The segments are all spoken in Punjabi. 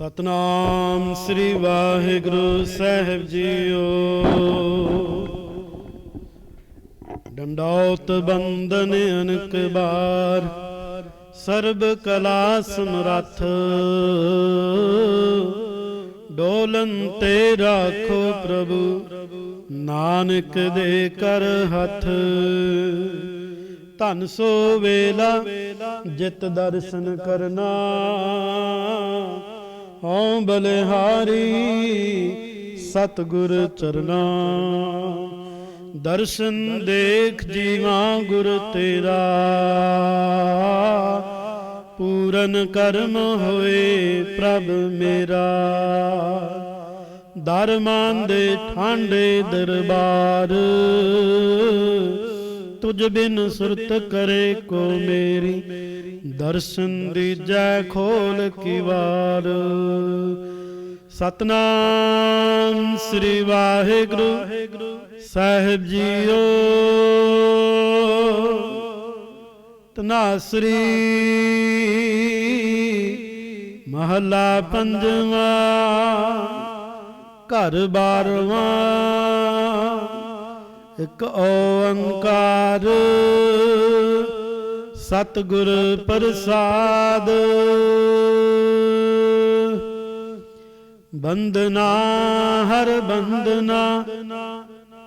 ਸਤਨਾਮ ਸ੍ਰੀ ਵਾਹਿਗੁਰੂ ਸਾਹਿਬ ਜੀਓ। ਡੰਡੌਤ ਬੰਦਨ ਅਨਕ ਬਾਰ, ਸਰਬ ਕਲਾ ਸਮਰੱਥ। ਡੋਲਨ ਤੇ ਰਾਖੋ ਪ੍ਰਭੂ, ਨਾਨਕ ਦੇ ਕਰ ਹੱਥ। ਧਨ ਸੋ ਵੇਲਾ, ਜਿਤ ਦਰਸ਼ਨ ਕਰਨਾ। ਹਉ ਬਲਿਹਾਰੀ, ਸਤਗੁਰ ਚਰਨਾ। ਦਰਸ਼ਨ ਦੇਖ ਜੀਵਾ ਗੁਰ ਤੇਰਾ। ਪੂਰਨ ਕਰਮ ਹੋਏ ਪ੍ਰਭ ਮੇਰਾ। ਦਰਮਾਨ ਦੇ ਠਾਂਡੇ ਦਰਬਾਰ। ਤੁਝ ਬਿਨ ਸੁਰਤ ਕਰੇ ਕੋ ਮੇਰੀ। ਦਰਸ਼ਨ ਦੀਜੈ ਖੋਲ ਕੀ ਵਾਰ। ਸਤਨਾਮ ਸ੍ਰੀ ਵਾਹਿਗੁਰੂ, ਸਾਹਿਬ ਜੀਓ। ਤਨਾਸਰੀ ਮਹੱਲਾ ਪੰਜਵਾ, ਘਰ ਬਾਰਵਾ। ਇਕ ਓੰਕਾਰ ਸਤਿਗੁਰ ਪ੍ਰਸਾਦ। ਬੰਦਨਾ ਹਰ ਬੰਦਨਾ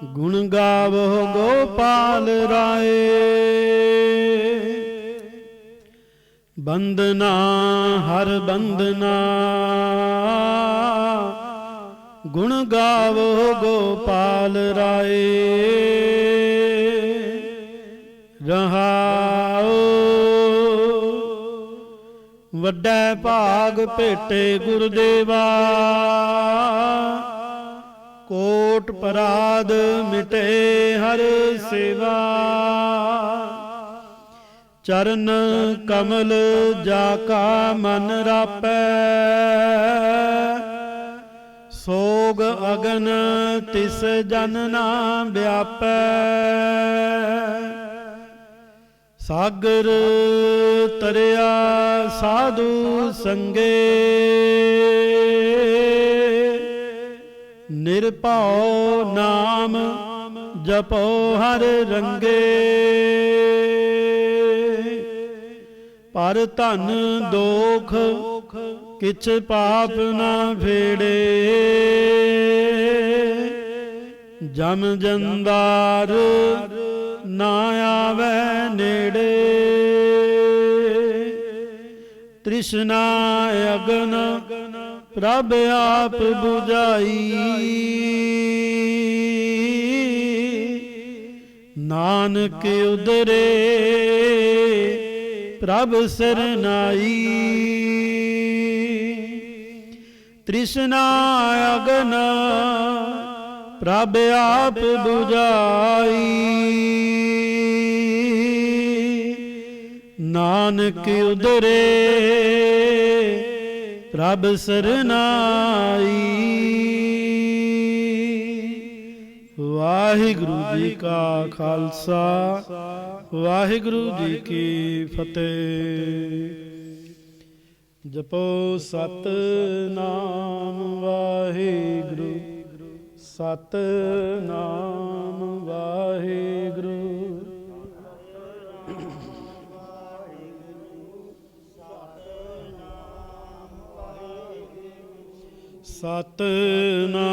ਗੁਣ ਗਾਵੋ ਗੋਪਾਲ ਰਾਏ। ਬੰਦਨਾ ਹਰ ਬੰਦਨਾ ਗੁਣ ਗਾਵੋ ਗੋਪਾਲ ਰਾਏ। ਰਹਾਓ। ਵੱਡਾ ਭਾਗ ਭੇਟੇ ਗੁਰਦੇਵਾ। ਕੋਟ ਪਰਾਦ ਮਿਟੇ ਹਰ ਸੇਵਾ। ਚਰਨ ਕਮਲ ਜਾ ਕਾ ਮਨ ਰਾਪੈ। ਸੋਗ ਤਿਸ ਜਨ ਨਾ ਵਿਆਪੈ। ਸਾਗਰ ਤਰਿਆ ਸਾਧੂ ਸੰਗੇ। ਨਿਰਭਉ ਨਾਮ ਜਪੋ ਹਰ ਰੰਗੇ। ਪਰ ਧਨ ਦੋਖ ਕਿਛ ਪਾਪ ਨਾ ਫੇੜੇ। ਜਮ ਜੰਦਾਰ ਨਾ ਆਵੇ ਨੇੜੇ। ਤ੍ਰਿਸ਼ਨਾ ਅਗਨ ਪ੍ਰਭ ਆਪ 부ਝਾਈ ਨਾਨਕ ਉਦਰੇ ਪ੍ਰਭ ਸਰਨਾਈ ਤ੍ਰਿਸ਼ਨਾ ਅਗਨ ਪ੍ਰਭ ਆਪ 부ਝਾਈ। ਨਾਨਕ ਉਦਰੇ। ਪ੍ਰਭ ਸਰਨਾਈ ਵਾਹਿਗੁਰੂ ਜੀ ਕਾ ਖਾਲਸਾ। ਵਾਹਿਗੁਰੂ ਜੀ ਕੀ ਫਤਿਹ। ਜਪੋ ਸਤ ਨਾਮ ਵਾਹਿਗੁਰੂ। ਸਤ ਨਾਮ ਵਾਹਿਗੁਰੂ। ਸਤ ਨਾਮ